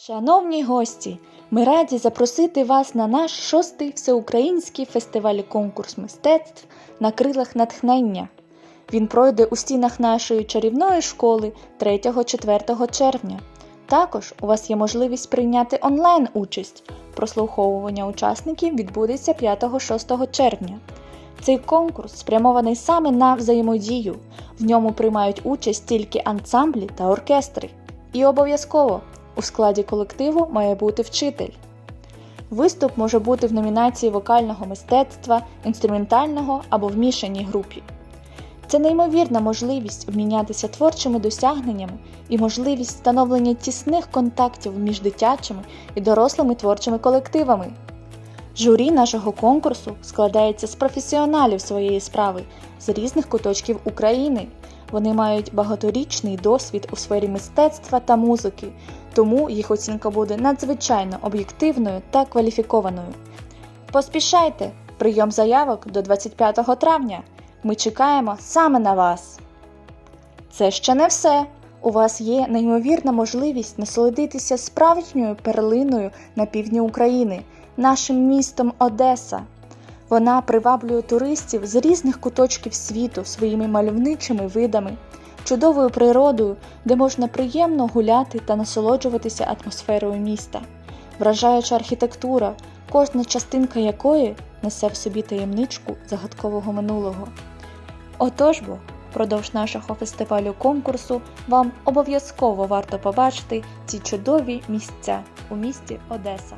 Шановні гості, ми раді запросити вас на наш шостий всеукраїнський фестиваль конкурс мистецтв на крилах натхнення. Він пройде у стінах нашої чарівної школи 3-4 червня. Також у вас є можливість прийняти онлайн участь. Прослуховування учасників відбудеться 5-6 червня. Цей конкурс спрямований саме на взаємодію. В ньому приймають участь тільки ансамблі та оркестри. І обов'язково у складі колективу має бути вчитель. Виступ може бути в номінації вокального мистецтва, інструментального або в мішаній групі. Це неймовірна можливість обмінятися творчими досягненнями і можливість встановлення тісних контактів між дитячими і дорослими творчими колективами. Журі нашого конкурсу складається з професіоналів своєї справи з різних куточків України. Вони мають багаторічний досвід у сфері мистецтва та музики, тому їх оцінка буде надзвичайно об'єктивною та кваліфікованою. Поспішайте! Прийом заявок до 25 травня. Ми чекаємо саме на вас. Це ще не все. У вас є неймовірна можливість насолодитися справжньою перлиною на півдні України, нашим містом Одеса. Вона приваблює туристів з різних куточків світу своїми мальовничими видами, чудовою природою, де можна приємно гуляти та насолоджуватися атмосферою міста, вражаюча архітектура, кожна частинка якої несе в собі таємничку загадкового минулого. Отож бо, впродовж нашого фестивалю конкурсу вам обов'язково варто побачити ці чудові місця у місті Одеса.